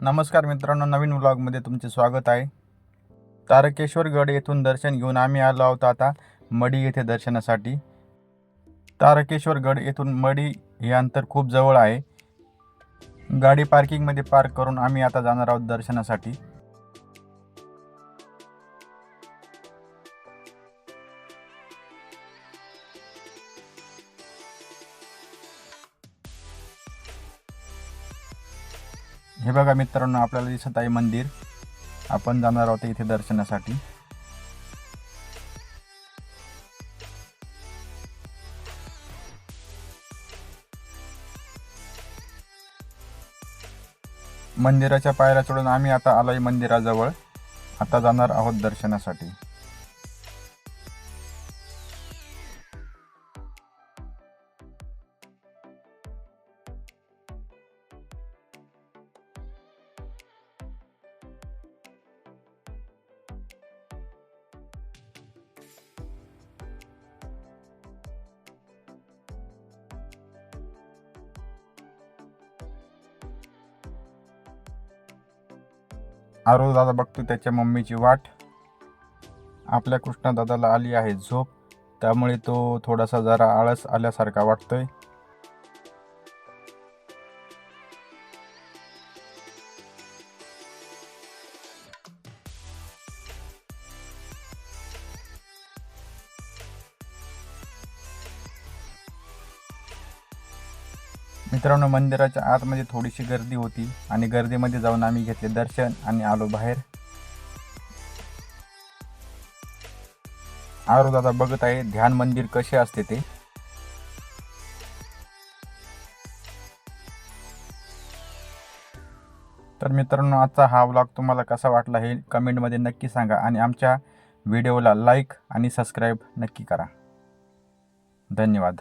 नमस्कार मित्रांनो नवीन व्लॉगमध्ये तुमचे स्वागत आहे. तारकेश्वर गड येथून दर्शन घेऊन आम्ही आलो आहोत आता मडी येथे दर्शनासाठी. तारकेश्वर गड येथून मडी हे अंतर खूप जवळ आहे. गाडी पार्किंगमध्ये पार्क करून आम्ही आता जाणार आहोत दर्शनासाठी. हे बघा मित्रांनो आपल्याला दिसत आहे मंदिर. आपण जाणार आहोत इथे दर्शनासाठी. मंदिराच्या पायऱ्या चढून आम्ही आता आलोय मंदिराजवळ. आता जाणार आहोत दर्शनासाठी. आरो दादा बघतो त्याच्या मम्मीची वाट. आपल्या कृष्णदादाला आली आहे झोप. त्यामुळे तो थोडासा जरा आळस आल्यासारखा वाटतोय. मित्रांनो मंदिराच्या आतमध्ये थोडीशी गर्दी होती आणि गर्दीमध्ये जाऊन आम्ही घेतले दर्शन आणि आलो बाहेर. आरो दादा बघत आहे ध्यान मंदिर कसे असते ते? तर मित्रांनो आजचा हा व्लॉग तुम्हाला कसा वाटला हे कमेंटमध्ये नक्की सांगा आणि आमच्या व्हिडिओला लाईक आणि सबस्क्राईब नक्की करा. धन्यवाद.